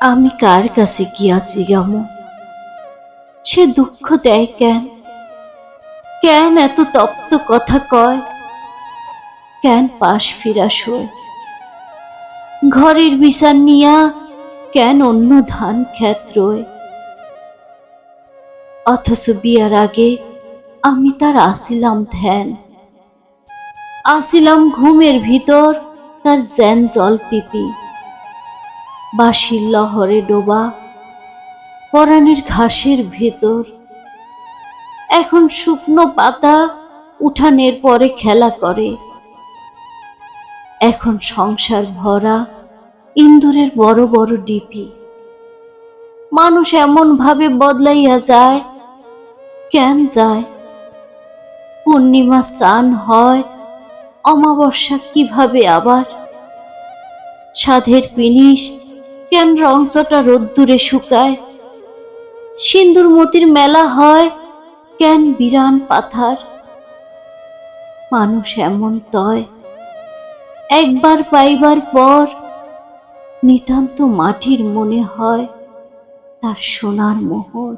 আমি কার কাছে গিয়াছি গাম? সে দুঃখ দেয় কেন? কেন এত তপ্ত কথা কয়? কেন পাশ ফিরা শোয়? ঘরের বিচার নিয়া কেন অন্য ধান খ্যাত রয়? অথচ বিয়ার আগে আমি তার আসিলাম ধ্যান। আসিলাম ঘুমের ভিতর তার জ্যান জল পিপি। বাঁশির লহরে ডোবা পরাণের ঘাসের ভেতর। এখন শুকনো পাতা উঠানের পরে খেলা করে। এখন সংসার ভরা ইন্দুরের বড় বড় ডিপি। মানুষ এমন ভাবে বদলাইয়া যায়, কেন যায়? পূর্ণিমা স্নান হয়, অমাবস্যা কীভাবে আবার? সাধের পিনিস কেন অংশটা রোদ্দুরে শুকায়? সিন্দুর মতির মেলা হয় কেন বিরান পাথার? মানুষ এমন তয়। একবার পাইবার পর নিতান্ত মাটির মনে হয় তার সোনার মোহর।